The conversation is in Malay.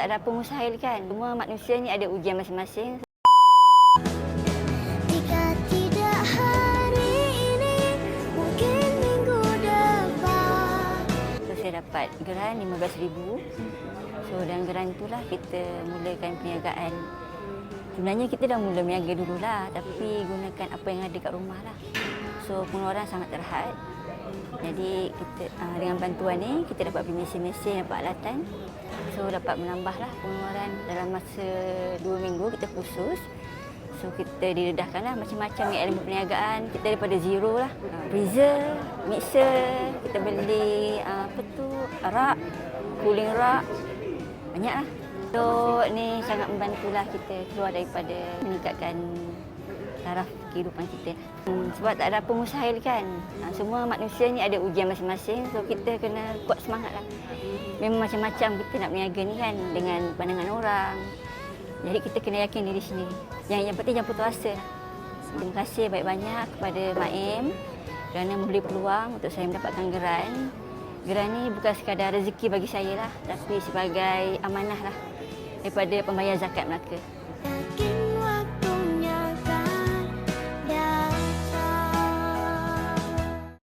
tak ada apa mustahil kan. Semua manusia ni ada ujian masing-masing. Saya dapat geran RM15,000. So dan geran itulah kita mulakan perniagaan. Sebenarnya kita dah mula berniaga dululah tapi gunakan apa yang ada kat rumah lah. So pengeluaran sangat terhad. Jadi kita uh, dengan bantuan ni kita dapat beli mesin-mesin, dapat alatan. So dapat menambahlah pengeluaran dalam masa dua minggu kita kursus. So kita didedahkanlah macam-macam ni ilmu perniagaan. Kita daripada zero lah. Uh, freezer, mixer, kita beli uh, apa tu, rak, cooling rak. Banyak lah. So ni sangat membantulah kita keluar daripada meningkatkan taraf kehidupan kita. Hmm, sebab tak ada apa mustahil kan. Ha, semua manusia ni ada ujian masing-masing. So kita kena kuat semangat lah. Memang macam-macam kita nak berniaga ni kan dengan pandangan orang. Jadi kita kena yakin diri sendiri. Yang yang penting jangan putus asa. Terima kasih banyak-banyak kepada Mak Im kerana memberi peluang untuk saya mendapatkan geran. Geran ni bukan sekadar rezeki bagi saya lah tapi sebagai amanah lah daripada pembayar zakat Melaka.